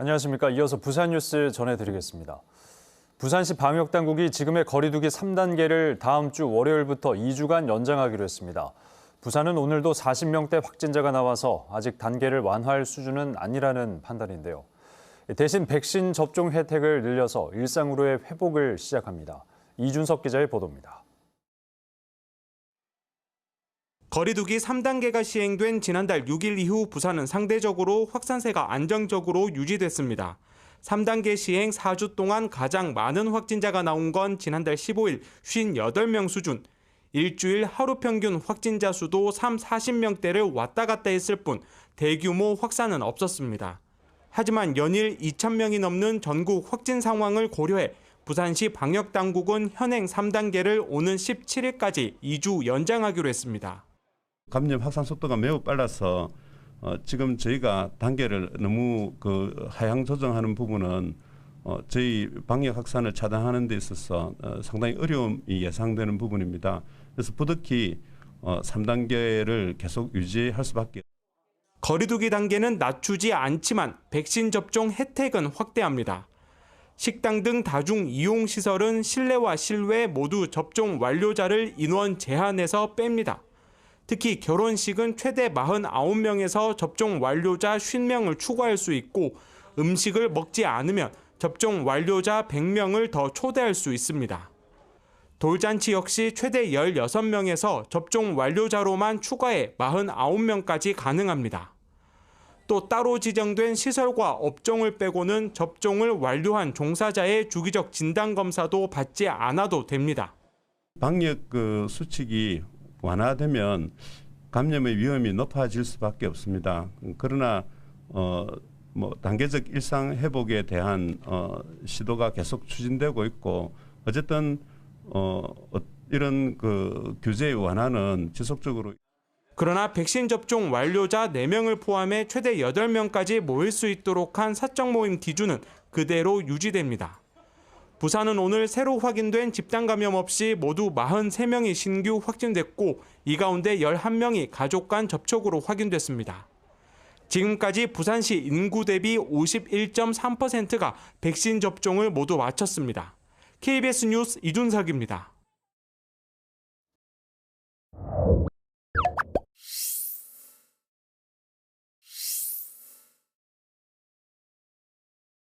안녕하십니까. 이어서 부산 뉴스 전해드리겠습니다. 부산시 방역당국이 지금의 거리두기 3단계를 다음 주 월요일부터 2주간 연장하기로 했습니다. 부산은 오늘도 40명대 확진자가 나와서 아직 단계를 완화할 수준은 아니라는 판단인데요. 대신 백신 접종 혜택을 늘려서 일상으로의 회복을 시작합니다. 이준석 기자의 보도입니다. 거리두기 3단계가 시행된 지난달 6일 이후 부산은 상대적으로 확산세가 안정적으로 유지됐습니다. 3단계 시행 4주 동안 가장 많은 확진자가 나온 건 지난달 15일 58명 수준. 일주일 하루 평균 확진자 수도 3, 40명대를 왔다 갔다 했을 뿐 대규모 확산은 없었습니다. 하지만 연일 2,000명이 넘는 전국 확진 상황을 고려해 부산시 방역당국은 현행 3단계를 오는 17일까지 2주 연장하기로 했습니다. 감염 확산 속도가 매우 빨라서 어, 지금 저희가 단계를 너무 그 하향 조정하는 부분은 어, 저희 방역 확산을 차단하는 데 있어서 어, 상당히 어려움이 예상되는 부분입니다. 그래서 부득이 어, 3단계를 계속 유지할 수밖에 거리두기 단계는 낮추지 않지만 백신 접종 혜택은 확대합니다. 식당 등 다중 이용 시설은 실내와 실외 모두 접종 완료자를 인원 제한에서 뺍니다. 특히 결혼식은 최대 49명에서 접종 완료자 50명을 추가할 수 있고 음식을 먹지 않으면 접종 완료자 100명을 더 초대할 수 있습니다. 돌잔치 역시 최대 16명에서 접종 완료자로만 추가해 49명까지 가능합니다. 또 따로 지정된 시설과 업종을 빼고는 접종을 완료한 종사자의 주기적 진단 검사도 받지 않아도 됩니다. 방역 그 수칙이 완화되면 감염의 위험이 높아질 수밖에 없습니다. 그러나 어, 뭐 단계적 일상 회복에 대한 어, 시도가 계속 추진되고 있고 어쨌든 어, 어, 이런 그 규제의 완화는 지속적으로 그러나 백신 접종 완료자 4명을 포함해 최대 8명까지 모일 수 있도록 한 사적 모임 기준은 그대로 유지됩니다. 부산은 오늘 새로 확인된 집단 감염 없이 모두 43명이 신규 확진됐고 이 가운데 11명이 가족 간 접촉으로 확인됐습니다. 지금까지 부산시 인구 대비 51.3%가 백신 접종을 모두 마쳤습니다. KBS 뉴스 이준석입니다.